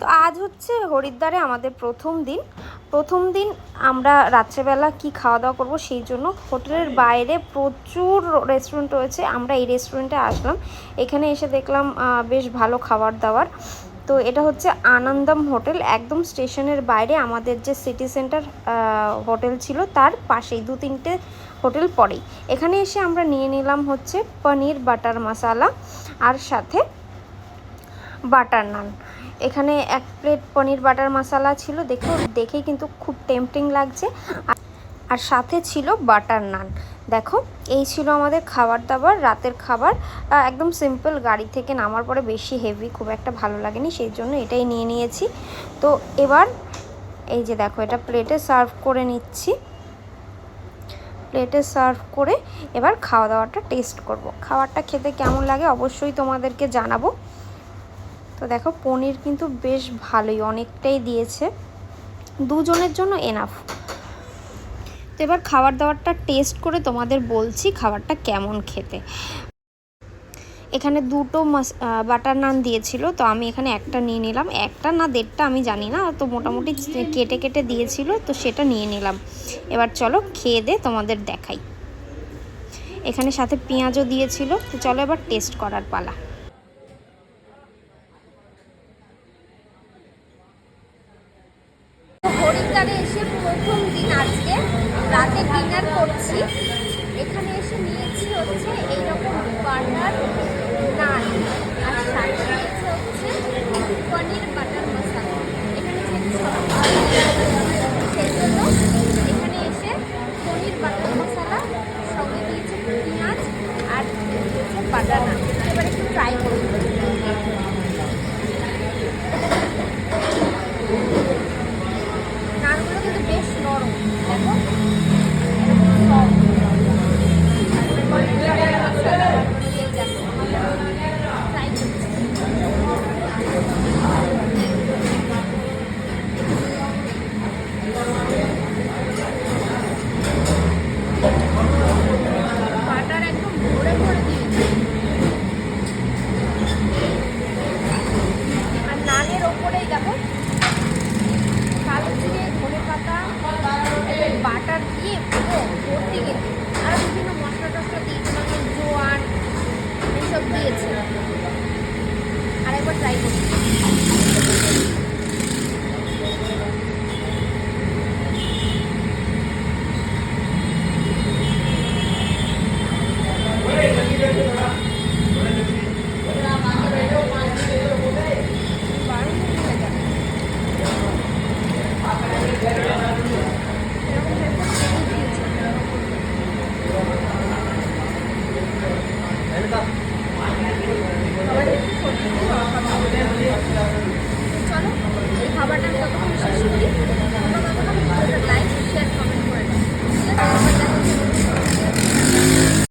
তো আজ হচ্ছে হরিদ্বারে আমাদের প্রথম দিন। প্রথম দিন আমরা রাত্রেবেলা কি খাওয়া দাওয়া করব সেই জন্য হোটেলের বাইরে প্রচুর রেস্টুরেন্ট রয়েছে। আমরা এই রেস্টুরেন্টে আসলাম। এখানে এসে দেখলাম বেশ ভালো খাবার দাবার তো এটা হচ্ছে আনন্দম হোটেল। একদম স্টেশনের বাইরে আমাদের যে সিটি সেন্টার হোটেল ছিল, তার পাশেই দু তিনটে হোটেল পরেই। এখানে এসে আমরা নিয়ে নিলাম হচ্ছে পনির, বাটার মশালা, আর সাথে বাটার নান। এখানে এক প্লেট পনির বাটার মশালা ছিল, দেখো, দেখেই কিন্তু খুব টেম্পটিং লাগছে। আর- সাথে ছিল বাটার নান। দেখো, এই ছিল আমাদের খাবার দাবার, রাতের খাবার। একদম সিম্পল গাড়ি থেকে নামার পরে বেশি হেভি খুব একটা ভালো লাগেনি, সেই জন্য এটাই নিয়ে নিয়েছি। তো এবার, এই যে দেখো, এটা প্লেটে সার্ভ করে নিচ্ছি। প্লেটে সার্ভ করে এবার খাওয়া দাওয়াটা টেস্ট করব। খাবারটা খেতে কেমন লাগে অবশ্যই তোমাদেরকে জানাব। তো দেখো, পনির কিন্তু বেশ ভালোই, অনেকটাই দিয়েছে। দুজনের জন্য এনাফ তো এবার খাবার দাবারটা টেস্ট করে তোমাদের বলছি খাবারটা কেমন খেতে। এখানে দুটো বাটার নান দিয়েছিল, তো আমি এখানে একটা নিয়ে নিলাম। একটা না দেড়টা আমি জানি না, তো মোটামুটি কেটে কেটে দিয়েছিল, তো সেটা নিয়ে নিলাম। এবার চলো খেয়ে দে, তোমাদের দেখাই। এখানে সাথে পেঁয়াজও দিয়েছিল, তো চলো এবার টেস্ট করার পালা। হরিদ্বারে এসে প্রথম দিন আজকে রাতে ডিনার করছি। এখানে এসে নিয়েছি হচ্ছে এইরকম বাটার নান আর সাথে নিয়েছি হচ্ছে পনির বাটার মশলা এখানে এখানে এসে পনির আর এবার একটু ট্রাই করি বাটার দিয়ে পুরো ভর্তি গেছে।